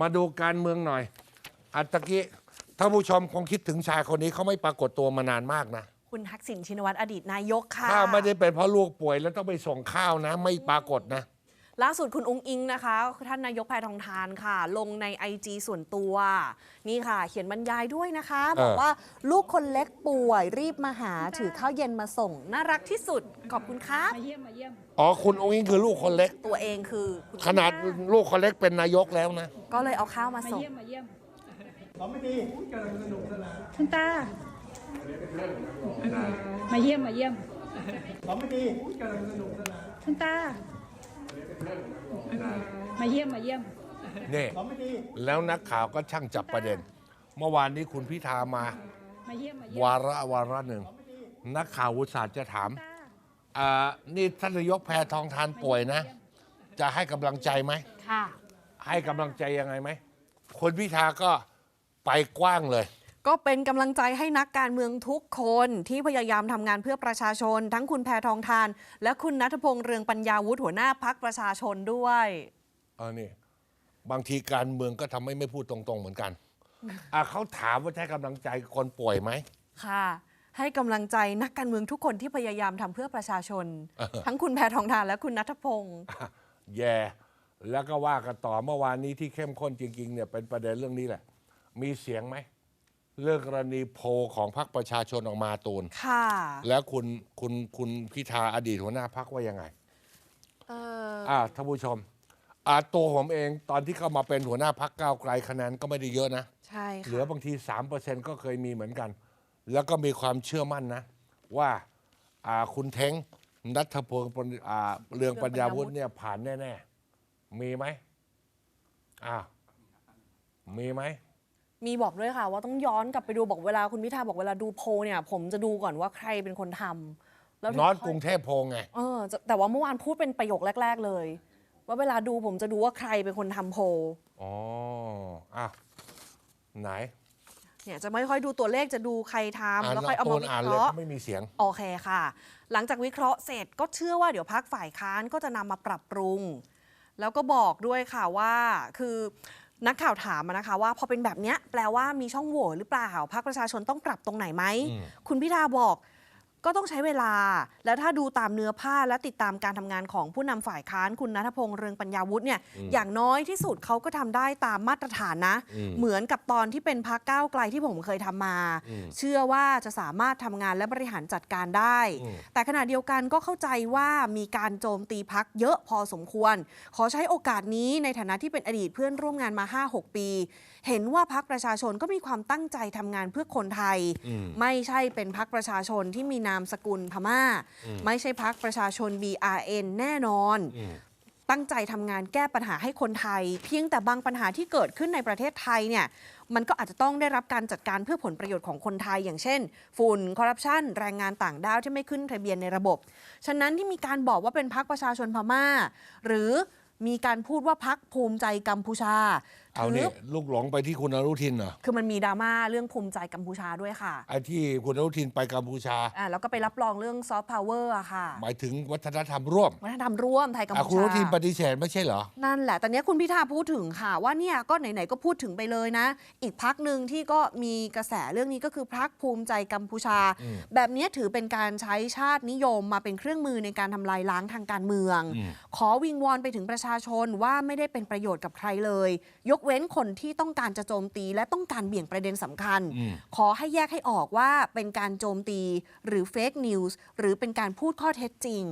มาดูการเมืองหน่อย อัตตะกี้ท่านผู้ชมคงคิดถึงชายคนนี้เขาไม่ปรากฏตัวมานานมากนะ คุณทักษิณชินวัตรอดีตนายกค่ะ ถ้าไม่ได้เป็นเพราะลูกป่วยแล้วต้องไปส่งข้าวนะ ไม่ปรากฏนะ ล่าสุดคุณองค์อิงนะคะ ท่านนายกแพทองทานค่ะ ลงใน IG ส่วนตัว นี่ค่ะ เขียนบรรยายด้วยนะคะเออบอกว่าลูกคนเล็กป่วยรีบมาหาถือข้าวเย็นมาส่ง น่ารักที่สุด ขอบคุณครับมาเยี่ยมมาเยี่ยมอ๋อคุณองค์อิงคือลูกคนเล็ก ตัวเองคือคุณขนาดลูกคนเล็กเป็นนายกแล้วนะ ก็เลยเอาข้าวมามาส่ง เยี่ยมมาเยี่ยมคุณตามาเยี่ยมมาเยี่ยมคุณตา มาเยี่ยมมาเยี่ยม นี่แล้วนักข่าวก็ช่างจับประเด็น เมื่อวานนี้คุณพิธามา มาเยี่ยมมาเยี่ยมวาระวาระหนึ่ง นักข่าวอุตส่าห์จะถามตาอ่านี่ท่านนายกแพทองทานป่วยนะ จะให้กำลังใจไหม ค่ะ ให้กำลังใจยังไงไหมคนพิธาก็ไปกว้างเลย ก็เป็นกำลังใจให้นักการเมืองทุกคนที่พยายามทำงานเพื่อประชาชน ทั้งคุณแพทองทาน และคุณนัทพงษ์เรืองปัญญาวุฒิหัวหน้าพักประชาชนด้วยเออนี่บางทีการเมืองก็ทำให้ไม่พูดตรงๆเหมือนกันอะเขาถามว่าจะให้กำลังใจคนป่วยไหมค่ะ ให้กำลังใจนักการเมืองทุกคนที่พยายามทำเพื่อประชาชนเออทั้งคุณแพทองทานและคุณนัทพงศ์แย่แล้วก็ว่ากันต่อเมื่อวานนี้ที่เข้มข้นจริงๆเนี่ยเป็นประเด็นเรื่องนี้แหละ มีเสียงไหม เรื่องกรณีโพลของพรรคประชาชนออกมาตูน ค่ะ แล้วคุณคุณคุณพิธาอดีตหัวหน้าพักว่ายังไงเอออ่าท่านผู้ชมอ่าตัวผมเองตอนที่เข้ามาเป็นหัวหน้าพักก้าวไกลคะแนนก็ไม่ได้เยอะนะ ใช่เหลือค่ะบางที 3%ก็เคยมีเหมือนกัน แล้วก็มีความเชื่อมั่นนะ ว่าอ่าคุณเท้งนัทพงศ์ปนอ่าเรืองปัญญาวุฒิเนี่ยผ่านแน่ ๆ มีไหมอ้าวมีไหม มีบอกด้วยค่ะว่าต้องย้อนกลับไปดูบอกเวลาคุณพิธาบอกเวลาดูโพลเนี่ย ผมจะดูก่อนว่าใครเป็นคนทำแล้วถึนอนค่กรุงเทพโพงไง เออจะแต่ว่าเมื่อวานพูดเป็นประโยคแรก ๆ เลย ว่าเวลาดูผมจะดูว่าใครเป็นคนทำโพลอ๋ออ้าวไหนเนี่ยจะไม่ค่อยดูตัวเลขจะดูใครทำอ่านแล้วค่อยเอามาตูนวิอ่านเคเลยราะห์เขาไม่มีเสียง โอเคค่ะ หลังจากวิเคราะห์เสร็จก็เชื่อว่าเดี๋ยวพักฝ่ายค้านก็จะนำมาปรับปรุง แล้วก็บอกด้วยค่ะว่า คือ นักข่าวถามอะนะคะว่าพอเป็นแบบเนี้ยแปลว่ามีช่องโหว่หรือเปล่าพักประชาชนต้องปรับตรงไหนไหมอืมคุณพิธาบอก ก็ต้องใช้เวลา แล้วถ้าดูตามเนื้อผ้าและติดตามการทำงานของผู้นำฝ่ายค้านคุณนัทพงษ์เรืองปัญญาวุฒิเนี่ยอย่างน้อยที่สุดเขาก็ทำได้ตามมาตรฐานนะอืมเหมือนกับตอนที่เป็นพักก้าวไกลที่ผมเคยทำมาอืมเชื่อว่าจะสามารถทำงานและบริหารจัดการได้อืมแต่ขณะเดียวกันก็เข้าใจว่ามีการโจมตีพักเยอะพอสมควร ขอใช้โอกาสนี้ในฐานะที่เป็นอดีตเพื่อนร่วมงานมา 5-6 ปี เห็นว่าพักประชาชนก็มีความตั้งใจทำงานเพื่อคนไทยอืมไม่ใช่เป็นพักประชาชนที่มีนามสกุลพม่า ไม่ใช่พักประชาชน BRN แน่นอนอืมตั้งใจทำงานแก้ปัญหาให้คนไทย เพียงแต่บางปัญหาที่เกิดขึ้นในประเทศไทยเนี่ยมันก็อาจจะต้องได้รับการจัดการเพื่อผลประโยชน์ของคนไทย อย่างเช่น ฝุ่นคอร์รัปชันแรงงานต่างด้าวที่ไม่ขึ้นทะเบียนในระบบ ฉะนั้นที่มีการบอกว่าเป็นพักประชาชนพม่า หรือมีการพูดว่าพักภูมิใจกัมพูชา เอาถืนี่ลูกหลงไปที่คุณอนุทินเหรอคือมันมีดราม่าเรื่องภูมิใจกัมพูชาด้วยค่ะไอ้ที่คุณอนุทินไปกัมพูชาอ่าแล้วก็ไปรับรองเรื่องซอฟต์พาวเวอร์อะค่ะ หมายถึงวัฒนธรรมร่วม วัฒนธรรมร่วมไทยกัมอะพูคุณอชานุทินปฏิเสธไม่ใช่เหรอ นั่นแหละแต่เนี้ยคุณพิธาพูดถึงค่ะ ว่าเนี่ยก็ไหนๆก็พูดถึงไปเลยนะ อีกพักหนึ่งที่ก็มีกระแสเรื่องนี้ก็คือพักภูมิใจกัมพูชาอืมแบบเนี้ยถือเป็นการใช้ชาตินิยมมาเป็นเครื่องมือในการทำลายล้างทางการเมืองอืมขอวิงวอนไปถึงประชาชนว่าไม่ได้เป็นประโยชน์กับใครเลย ยกเว้นคนที่ต้องการจะโจมตี และต้องการเบี่ยงประเด็นสำคัญอืมขอให้แยกให้ออกว่าเป็นการโจมตีหรือเฟกนิวส์หรือเป็นการพูดข้อเท็จจริง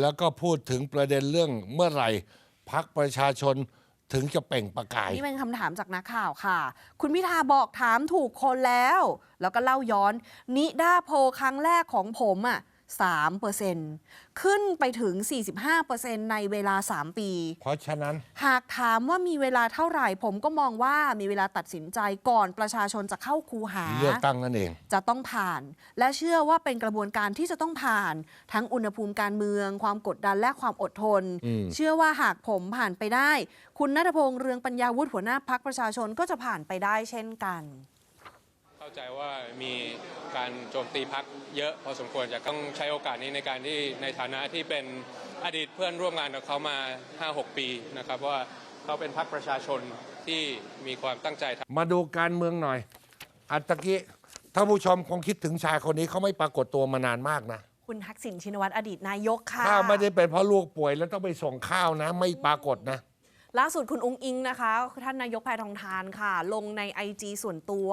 แล้วก็พูดถึงประเด็นเรื่องเมื่อไหร่พักประชาชนถึงจะเปล่งประกาย นี่เป็นคำถามจากนักข่าวค่ะ คุณพิธาบอกถามถูกคนแล้ว แล้วก็เล่าย้อน นิด้าโพลครั้งแรกของผมอะ 3%ขึ้นไปถึง 45%ในเวลา 3 ปี เพราะฉะนั้น หากถามว่ามีเวลาเท่าไหร่ ผมก็มองว่ามีเวลาตัดสินใจก่อนประชาชนจะเข้าคูหา เลือกตั้งนั่นเอง จะต้องผ่าน และเชื่อว่าเป็นกระบวนการที่จะต้องผ่าน ทั้งอุณหภูมิการเมือง ความกดดันและความอดทนอืมเชื่อว่าหากผมผ่านไปได้ คุณนัทพงษ์เรืองปัญญาวุฒิหัวหน้าพักประชาชนก็จะผ่านไปได้เช่นกัน เข้าใจว่ามีการโจมตีพักเยอะพอสมควรจะต้องใช้โอกาสนี้ในการที่ในฐานะที่เป็นอดีตเพื่อนร่วมงานกับเขามา 5-6 ปีนะครับว่าเขาเป็นพักประชาชนที่มีความตั้งใจทำมาดูการเมืองหน่อย อัตะกี้ท่านผู้ชมคงคิดถึงชายคนนี้เขาไม่ปรากฏตัวมานานมากนะ คุณทักษิณชินวัตรอดีตนายกค่ะ ถ้าไม่ได้เป็นเพราะลูกป่วยแล้วต้องไปส่งข้าวนะ ไม่ปรากฏนะ ล่าสุดคุณอุ้งอิงนะคะท่านนายกแพทองทานค่ะ ลงใน IG ส่วนตัว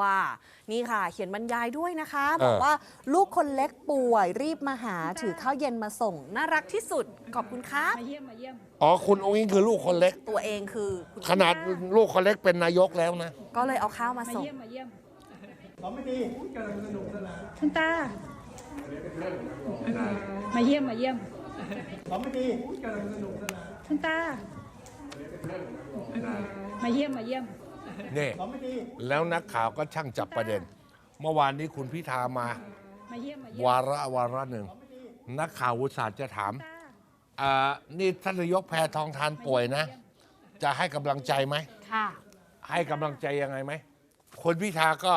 นี่ค่ะ เขียนบรรยายด้วยนะคะ บอกเออว่าลูกคนเล็กป่วยรีบมาหาถือข้าวเย็นมาส่ง น่ารักที่สุด ขอบคุณครับมาเยี่ยมมาเยี่ยมอ๋อคุณองค์อิงคือลูกคนเล็ก ตัวเองคือคุณขนาดลูกคนเล็กเป็นนายกแล้วนะ ก็เลยเอาข้าวมามาส่ง เยี่ยมมาเยี่ยมคุณตามาเยี่ยมมาเยี่ยมคุณตา มาเยี่ยมมาเยี่ยม นี่แล้วนักข่าวก็ช่างจับประเด็น เมื่อวานนี้คุณพิธามา มาเยี่ยมมาเยี่ยมวาระวาระหนึ่ง นักข่าวอุตส่าห์จะถามตาอ่านี่ท่านนายกแพทองทานป่วยนะ จะให้กำลังใจไหม ค่ะ ให้กำลังใจยังไงไหมคุณพิธาก็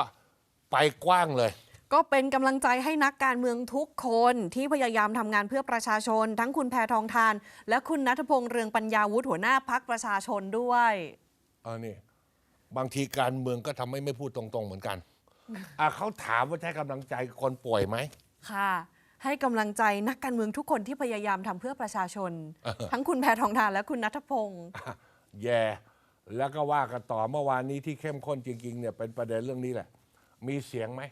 ไปกว้างเลย ก็เป็นกำลังใจให้นักการเมืองทุกคนที่พยายามทำงานเพื่อประชาชน ทั้งคุณแพทองทาน และคุณนัทพงษ์เรืองปัญญาวุฒิหัวหน้าพักประชาชนด้วยเออนี่บางทีการเมืองก็ทำให้ไม่พูดตรงๆเหมือนกันอะเขาถามว่าจะให้กำลังใจคนป่วยไหมค่ะ ให้กำลังใจนักการเมืองทุกคนที่พยายามทำเพื่อประชาชนเออทั้งคุณแพทองทานและคุณนัทพงศ์แย่ แล้วก็ว่ากันต่อเมื่อวานนี้ที่เข้มข้นจริงๆเนี่ยเป็นประเด็นเรื่องนี้แหละ มีเสียงไหม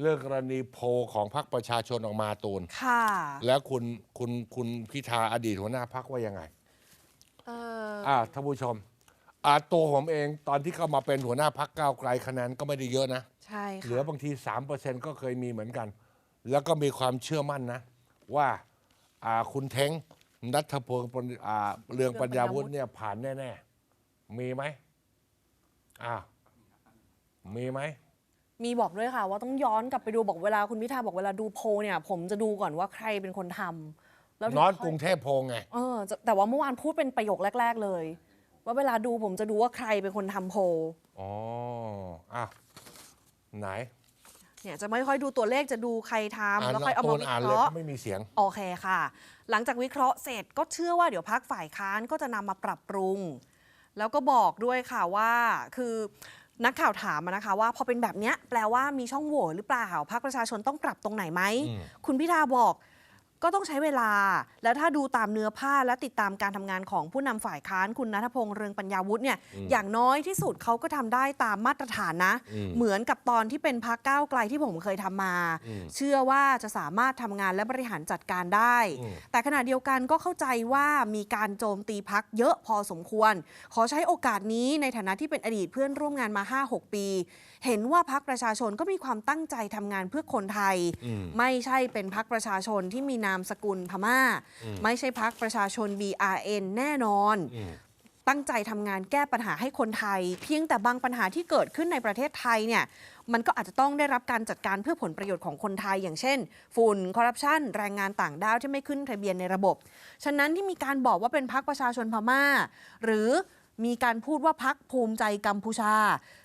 เรื่องกรณีโพลของพรรคประชาชนออกมาตูน ค่ะ แล้วคุณคุณคุณพิธาอดีตหัวหน้าพรรคว่ายังไงเอออ่าท่านผู้ชมอ่าตัวผมเองตอนที่เข้ามาเป็นหัวหน้าพักก้าวไกลคะแนนก็ไม่ได้เยอะนะ ใช่เหลือค่ะบางที 3%ก็เคยมีเหมือนกัน แล้วก็มีความเชื่อมั่นนะ ว่าอ่าคุณเท้งนัทพงศ์ปนอ่าเรืองปัญญาวุฒิเนี่ยผ่านแน่ ๆ มีไหมอ่ามีไหม มีบอกด้วยค่ะ ว่าต้องย้อนกลับไปดูบอกเวลาคุณพิธาบอกเวลาดูโพลเนี่ย ผมจะดูก่อนว่าใครเป็นคนทำแล้วถึนอนค่กรุงเทพโพงไง เออจะแต่ว่าเมื่อวานพูดเป็นประโยคแรก ๆ เลย ว่าเวลาดูผมจะดูว่าใครเป็นคนทำโพลอ๋ออะไหนเนี่ยจะไม่ค่อยดูตัวเลขจะดูใครทำอ่านแล้วค่อยเอามาโนวิอ่านเคเลยราะห์ ไม่มีเสียง โอเคค่ะ หลังจากวิเคราะห์เสร็จก็เชื่อว่าเดี๋ยวพักฝ่ายค้านก็จะนำมาปรับปรุง แล้วก็บอกด้วยค่ะว่า คือ นักข่าวถามมานะคะว่าพอเป็นแบบเนี้ยแปลว่ามีช่องโหว่หรือเปล่าพักประชาชนต้องปรับตรงไหนไหมอืมคุณพิธาบอก ก็ต้องใช้เวลา แล้วถ้าดูตามเนื้อผ้าและติดตามการทำงานของผู้นำฝ่ายค้านคุณนัทพงษ์เรืองปัญญาวุฒิเนี่ยอย่างน้อยที่สุดเขาก็ทำได้ตามมาตรฐานนะ อืม เหมือนกับตอนที่เป็นพักก้าวไกลที่ผมเคยทำมา อืม เชื่อว่าจะสามารถทำงานและบริหารจัดการได้ อืม แต่ขณะเดียวกันก็เข้าใจว่ามีการโจมตีพักเยอะพอสมควร ขอใช้โอกาสนี้ในฐานะที่เป็นอดีตเพื่อนร่วมงานมา 5-6 ปีเห็นว่าพักประชาชนก็มีความตั้งใจทำงานเพื่อคนไทยอืมไม่ใช่เป็นพักประชาชนที่มีนามสกุลพม่า ไม่ใช่พักประชาชน BRN แน่นอนอืมตั้งใจทำงานแก้ปัญหาให้คนไทย เพียงแต่บางปัญหาที่เกิดขึ้นในประเทศไทยเนี่ยมันก็อาจจะต้องได้รับการจัดการเพื่อผลประโยชน์ของคนไทย อย่างเช่น ฝุ่นคอร์รัปชันแรงงานต่างด้าวที่ไม่ขึ้นทะเบียนในระบบ ฉะนั้นที่มีการบอกว่าเป็นพักประชาชนพม่า หรือมีการพูดว่าพักภูมิใจกัมพูชา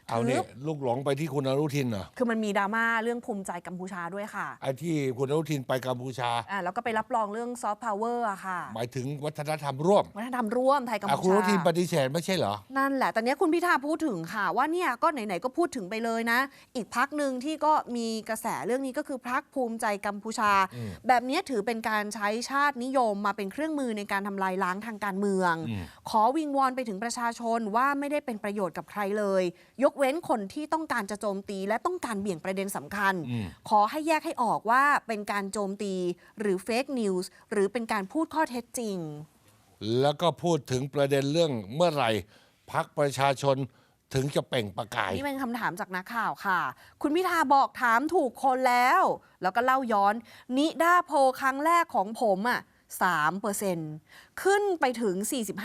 เอาถืนี่อลูกหลงไปที่คุณอนุทินเหรอคือมันมีดราม่าเรื่องภูมิใจกัมพูชาด้วยค่ะไอ้ที่คุณอนุทินไปกัมพูชาอ่าแล้วก็ไปรับรองเรื่องซอฟต์พาวเวอร์อะค่ะ หมายถึงวัฒนธรรมร่วม วัฒนธรรมร่วมไทยกัมอะพูคุณอนุทินปชาฏิเสธไม่ใช่เหรอ นั่นแหละแต่เนี้ยคุณพิธาพูดถึงค่ะ ว่าเนี่ยก็ไหนๆก็พูดถึงไปเลยนะ อีกพักหนึ่งที่ก็มีกระแสเรื่องนี้ก็คือพักภูมิใจกัมพูชาอืมแบบเนี้ยถือเป็นการใช้ชาตินิยมมาเป็นเครื่องมือในการทำลายล้างทางการเมืองอืมขอวิงวอนไปถึงประชาชนว่าไม่ได้เป็นประโยชน์กับใครเลย ยกกเว้นคนที่ต้องการจะโจมตีและต้องการเบี่ยงประเด็นสำคัญ ขอให้แยกให้ออกว่าเป็นการโจมตีหรือเฟกนิวส์หรือเป็นการพูดข้อเท็จจริง แล้วก็พูดถึงประเด็นเรื่องเมื่อไหร่พักประชาชนถึงจะเป่งประกาย นี่เป็นคำถามจากนักข่าวค่ะ คุณพิธาบอกถามถูกคนแล้ว แล้วก็เล่าย้อน นิด้าโพครั้งแรกของผมอะ่ะ 43%ขึ้นไปถึง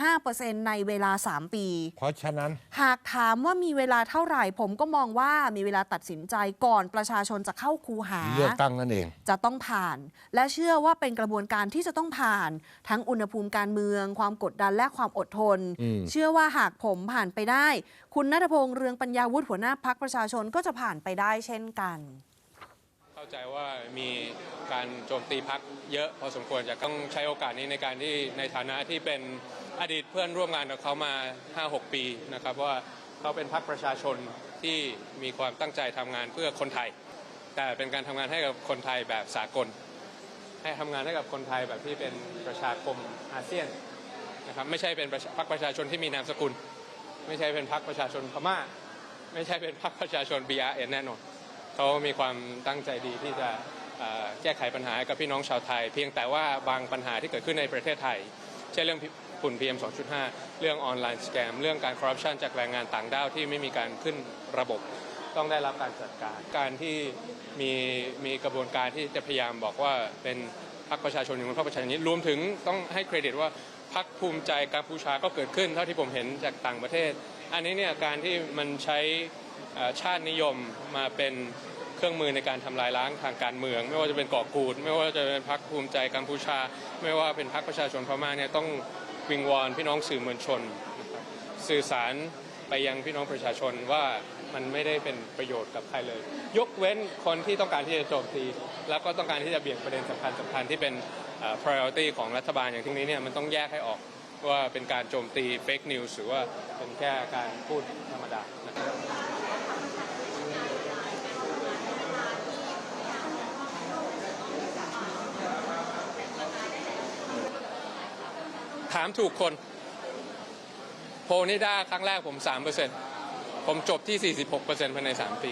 45%ในเวลา 3 ปี เพราะฉะนั้น หากถามว่ามีเวลาเท่าไหร่ ผมก็มองว่ามีเวลาตัดสินใจก่อนประชาชนจะเข้าคูหา เลือกตั้งนั่นเอง จะต้องผ่าน และเชื่อว่าเป็นกระบวนการที่จะต้องผ่าน ทั้งอุณหภูมิการเมือง ความกดดันและความอดทน เชื่อว่าหากผมผ่านไปได้ คุณนัทพงษ์เรืองปัญญาวุฒิหัวหน้าพักประชาชนก็จะผ่านไปได้เช่นกัน เข้าใจว่ามีการโจมตีพักเยอะพอสมควรจะต้องใช้โอกาสนี้ในการที่ในฐานะที่เป็นอดีตเพื่อนร่วมงานกับเขามา 5-6 ปีนะครับว่าเขาเป็นพรรคประชาชนที่มีความตั้งใจทำงานเพื่อคนไทย แต่เป็นการทำงานให้กับคนไทยแบบสากล ให้ทำงานให้กับคนไทยแบบที่เป็นประชาคมอาเซียนนะครับไม่ใช่เป็นพรรคประชาชนที่มีนามสกุล ไม่ใช่เป็นพรรคประชาชนพม่า ไม่ใช่เป็นพรรคประชาชน BRN แน่นอน เขามีความตั้งใจดีที่จะแก้ไขปัญหากับพี่น้องชาวไทย เพียงแต่ว่าบางปัญหาที่เกิดขึ้นในประเทศไทย เช่นเรื่องฝุ่น PM 2.5 เรื่องออนไลน์สแกม เรื่องการคอร์รัปชันจากแรงงานต่างด้าวที่ไม่มีการขึ้นระบบ ต้องได้รับการจัดการ การที่มีมีกระบวนการที่จะพยายามบอกว่าเป็นพรรคประชาชนอย่างพรรคประชาชนนี้รวมถึงต้องให้เครดิตว่าพรรคภูมิใจกัมพูชาก็เกิดขึ้น เท่าที่ผมเห็นจากต่างประเทศ อันนี้เนี่ยการที่มันใช้ชาตินิยมมาเป็น เครื่องมือในการทำลายล้างทางการเมือง ไม่ว่าจะเป็นก่อกูด ไม่ว่าจะเป็นพรรคภูมิใจกัมพูชา ไม่ว่าเป็นพรรคประชาชนพม่าเนี่ยต้องวิงวอนพี่น้องสื่อมวลชน สื่อสารไปยังพี่น้องประชาชนว่ามันไม่ได้เป็นประโยชน์กับใครเลย ยกเว้นคนที่ต้องการที่จะโจมตี แล้วก็ต้องการที่จะเบี่ยงประเด็นสำคัญสำคัญที่เป็นเอ่อ priority ของรัฐบาลอย่างที่นี้เนี่ยมันต้องแยกให้ออกว่าเป็นการโจมตี fake news หรือว่าเป็นแค่การพูดธรรมดานะครับ ถามถูกคน โพนิด้าครั้งแรกผม 3%ผมจบที่ 46%ภายใน 3 ปี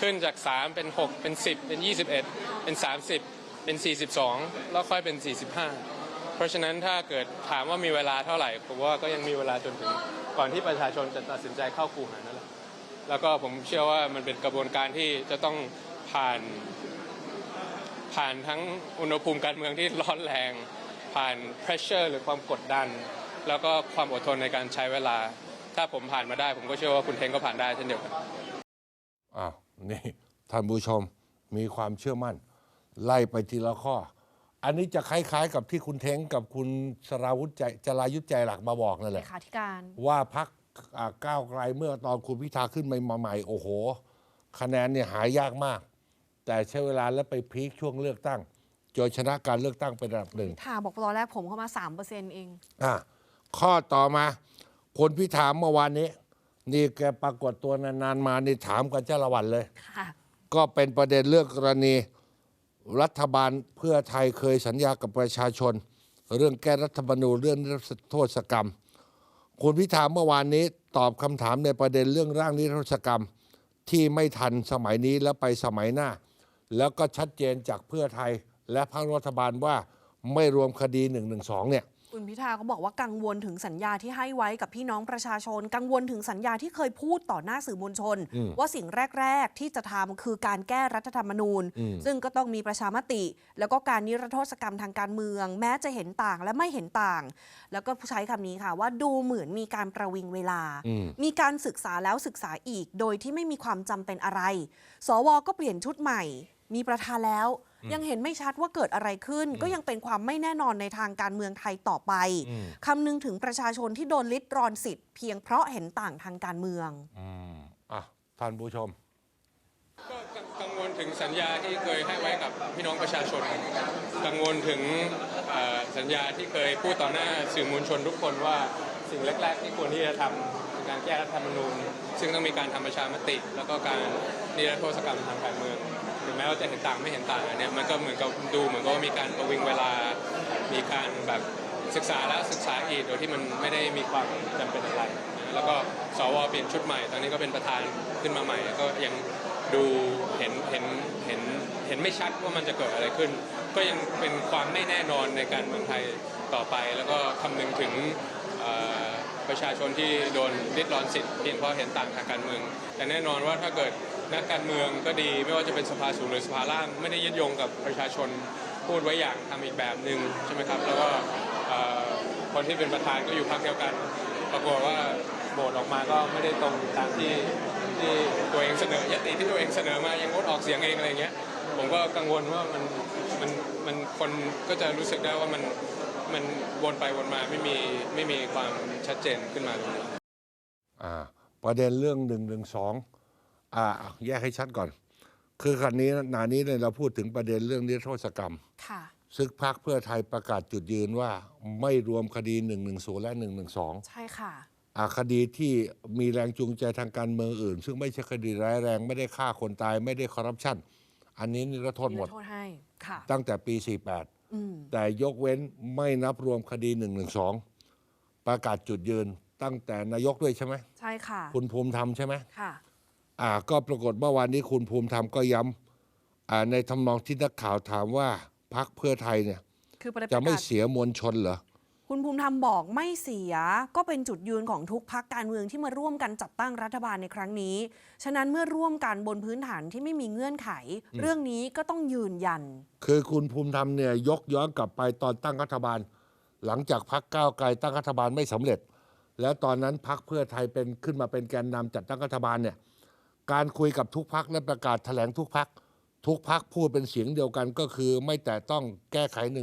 ขึ้นจาก 3 เป็น 6 เป็น 10 เป็น 21 เป็น 30 เป็น 42 แล้วค่อยเป็น 45 เพราะฉะนั้นถ้าเกิดถามว่ามีเวลาเท่าไหร่ ผมว่าก็ยังมีเวลาจนถึงก่อนที่ประชาชนจะตัดสินใจเข้าคูหานั่นแหละ แล้วก็ผมเชื่อว่ามันเป็นกระบวนการที่จะต้องผ่านผ่านทั้งอุณหภูมิการเมืองที่ร้อนแรง ผ่าน pressure หรือความกดดัน แล้วก็ความอดทนในการใช้เวลา ถ้าผมผ่านมาได้ ผมก็เชื่อว่าคุณเทงก็ผ่านได้เช่นเดียวกันอ้าวนี่ท่านผู้ชมมีความเชื่อมั่น ไล่ไปทีละข้อ อันนี้จะคล้ายๆ กับที่คุณเท้งกับคุณสราวุธใจจรายุทธใจหลักมาบอกนั่นแหเลละ ขาธิการว่าพักก้าวไกลเมื่อตอนคุณพิธาขึ้นมาใหม่ โอ้โห คะแนนเนี่ยหายากมาก แต่ใช้เวลาแล้วไปพีคช่วงเลือกตั้ง จนชนะการเลือกตั้งเป็นอันดับหนึ่งพิธาบอกตอนแรกผมเข้ามา3%เองอะข้อต่อมาคนพิธาเมื่อวานนี้ นี่แกปรากฏตัวนานๆมานี่ถามกันเจ้าละวันเลย ค่ะ ก็เป็นประเด็นเรื่องกรณีรัฐบาลเพื่อไทยเคยสัญญากับประชาชน เรื่องแก้รัฐธรรมนูญเรื่องนิรโทษกรรม คุณพิธาเมื่อวานนี้ตอบคำถามในประเด็นเรื่องร่างนิรโทษกรรม ที่ไม่ทันสมัยนี้แล้วไปสมัยหน้า แล้วก็ชัดเจนจากเพื่อไทย และพรรครัฐบาลว่าไม่รวมคดี1นึเนี่ยคุณพิธาก็บอกว่ากังวลถึงสัญญาที่ให้ไว้กับพี่น้องประชาชน กังวลถึงสัญญาที่เคยพูดต่อหน้าสื่อมวลชนอืมว่าสิ่งแรก ๆ ที่จะทำคือการแก้รัฐธรรมนูญอืมซึ่งก็ต้องมีประชามติ แล้วก็การนิรโทษกรรมทางการเมือง แม้จะเห็นต่างและไม่เห็นต่าง แล้วก็ใช้คำนี้ค่ะว่าดูเหมือนมีการประวิงเวลาอืมมีการศึกษาแล้วศึกษาอีก โดยที่ไม่มีความจำเป็นอะไร สวก็เปลี่ยนชุดใหม่ มีประธานแล้ว ยังเห็นไม่ชัดว่าเกิดอะไรขึ้น ก็ยังเป็นความไม่แน่นอนในทางการเมืองไทยต่อไปอืมคำนึงถึงประชาชนที่โดนลิดรอนสิทธิ์เพียงเพราะเห็นต่างทางการเมืองอืมอะท่านผู้ชม ก็กังวลถึงสัญญาที่เคยให้ไว้กับพี่น้องประชาชน กังวลถึงเอ่อสัญญาที่เคยพูดต่อหน้าสื่อมวลชนทุกคนว่าสิ่งแรก ๆ ที่ควรที่จะทำคือการแก้รัฐธรรมนูญซึ่งต้องมีการทำประชามติ แล้วก็การนิรโทษกรรมทางการเมืองถึง แม้ว่าจะเห็นต่างไม่เห็นต่างอันเนี้ยมันก็เหมือนกับดูเหมือนกับว่ามีการประวิงเวลา มีการแบบศึกษาแล้วศึกษาอีกโดยที่มันไม่ได้มีความจำเป็นอะไร แล้วก็สวเปลี่ยนชุดใหม่ ตอนนี้ก็เป็นประธานขึ้นมาใหม่ ก็ยังดูเห็นเห็นเห็นเห็นไม่ชัดว่ามันจะเกิดอะไรขึ้น ก็ยังเป็นความไม่แน่นอนในการเมืองไทยต่อไป แล้วก็คำนึงถึงประชาชนที่โดนริดรอนสิทธิ์เพียงเพราะเห็นต่างทางการเมือง แต่แน่นอนว่าถ้าเกิด นักการเมืองก็ดีไม่ว่าจะเป็นสภาสูงหรือสภาล่าง ไม่ได้ยึดโยงกับประชาชนพูดไว้อย่างทำอีกแบบหนึ่งใช่ไหมครับแล้วก็คนที่เป็นประธานก็อยู่พรรคเดียวกัน ปรากฏว่าโหวตออกมาก็ไม่ได้ตรงตามที่ที่ตัวเองเสนอยติที่ตัวเองเสนอมายังงดออกเสียงเองอะไรเงี้ยผมก็กังวลว่ามันมันมันคนก็จะรู้สึกได้ว่ามันมันวนไปวนมาไม่มีไม่มีความชัดเจนขึ้นมาตรงนี้อ่าประเด็นเรื่องหนึ่งหนึ่งสอง อ่าแยกให้ชัดก่อน คือคันนี้หนานี้เนี่ยเราพูดถึงประเด็นเรื่องนิรโทษกรรม ค่ะ ซึ่งพรรคเพื่อไทยประกาศจุดยืนว่าไม่รวมคดี1นึและ1นึใช่ค่ะ อ่าคดีที่มีแรงจูงใจทางการเมืองอื่น ซึ่งไม่ใช่คดีร้ายแรงไม่ได้ฆ่าคนตายไม่ได้คอร์รัปชันอันนี้นิรโทษหมด โทษให้ ค่ะ ตั้งแต่ปี 48 อืม แต่ยกเว้นไม่นับรวมคดี 112 ประกาศจุดยืนตั้งแต่นายกด้วยใช่ไหมใช่ค่ะ คุณภูมิธรรมใช่ไหม ค่ะ อ่าก็ปรากฏเมื่อวานนี้คุณภูมิธรรมก็ย้ำอ่าในทำนองที่นักข่าวถามว่าพักเพื่อไทยเนี่ย คือประจะไม่กาศเสียมวลชนเหรอ คุณภูมิธรรมบอกไม่เสีย ก็เป็นจุดยืนของทุกพักการเมืองที่มาร่วมกันจัดตั้งรัฐบาลในครั้งนี้ ฉะนั้นเมื่อร่วมกันบนพื้นฐานที่ไม่มีเงื่อนไข เรื่องนี้ก็ต้องยืนยัน คือคุณภูมิธรรมเนี่ยยกย้อนกลับไปตอนตั้งรัฐบาล หลังจากพักก้าวไกลตั้งรัฐบาลไม่สำเร็จ แล้วตอนนั้นพักเพื่อไทยเป็นขึ้นมาเป็นแกนนำจัดตั้งรัฐบาลเนี่ย การคุยกับทุกพักและประกาศแถลงทุกพักทุกพักพูดเป็นเสียงเดียวกันก็คือ ไม่แต่ต้องแก้ไข1นึ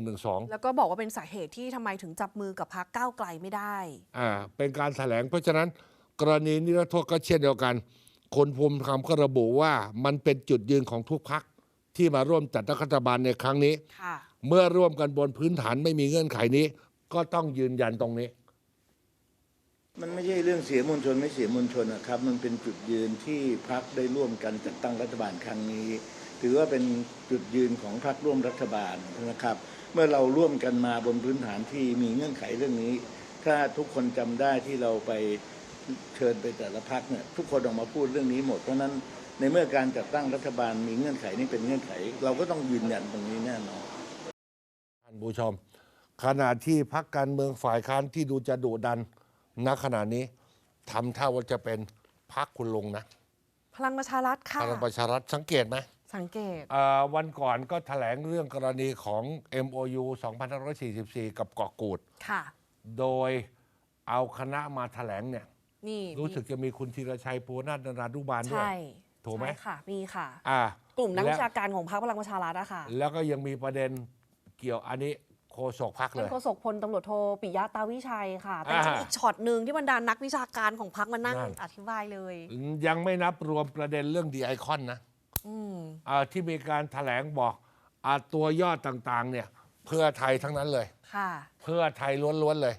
แล้วก็บอกว่าเป็นสาเหตุที่ทำไมถึงจับมือกับพักก้าวไกลไม่ได้อ่าเป็นการแถลงเพราะฉะนั้น กรณีนิรโทษก็เช่นเดียวกัน คนภูมิธรรมก็ระบุว่ามันเป็นจุดยืนของทุกพักที่มาร่วมจัดตั้งรัฐบาลในครั้งนี้ค่ะเมื่อร่วมกันบนพื้นฐานไม่มีเงื่อนไขนี้ ก็ต้องยืนยันตรงนี้ มันไม่ใช่เรื่องเสียมวลชนไม่เสียมวลชนนะครับ มันเป็นจุดยืนที่พักได้ร่วมกันจัดตั้งรัฐบาลครั้งนี้ ถือว่าเป็นจุดยืนของพักร่วมรัฐบาลนะครับ เมื่อเราร่วมกันมาบนพื้นฐานที่มีเงื่อนไขเรื่องนี้ ถ้าทุกคนจำได้ที่เราไปเชิญไปแต่ละพักเนี่ยทุกคนออกมาพูดเรื่องนี้หมดเพราะฉะนั้นในเมื่อการจัดตั้งรัฐบาลมีเงื่อนไขนี้เป็นเงื่อนไข เราก็ต้องยืนยันตรงนี้แน่นอนท่านผู้ชมขณะที่พักการเมืองฝ่ายค้านที่ดูจะดุดัน ณขณะนี้ทำท่าว่าจะเป็นพักคุณลุงนะพลังประชารัฐพค่ะลังประชารัฐสังเกตไหมสังเกตเอ่อวันก่อนก็แถลงเรื่องกรณีของ MOU 2544 กับเกาะกูดค่ะ โดยเอาคณะมาแถลงเนี่ยนี่รู้สึกจะมีคุณธีรชัยปูนาถนรานุบาลด้วยใช่ถูกไหมใช่ค่ะ มีค่ะอ่ากลุ่มนักและวิชาการของพรรคพลังประชารัฐอะค่ะ แล้วก็ยังมีประเด็นเกี่ยวอันนี้ โฆษกพักเลท่านย โฆษกพลตำรวจโทปิยะตาวิชัยค่ะเป็นอ่าอีกช็อตหนึ่งที่บรรดานักวิชาการของพรรคมานั่งนั่น อธิบายเลย ยังไม่นับรวมประเด็นเรื่องดีไอคอนนะอืมอ่าที่มีการแถลงบอกอาตัวยอดต่างๆเนี่ยเพื่อไทยทั้งนั้นเลย ค่ะ เพื่อไทยล้วนๆเลย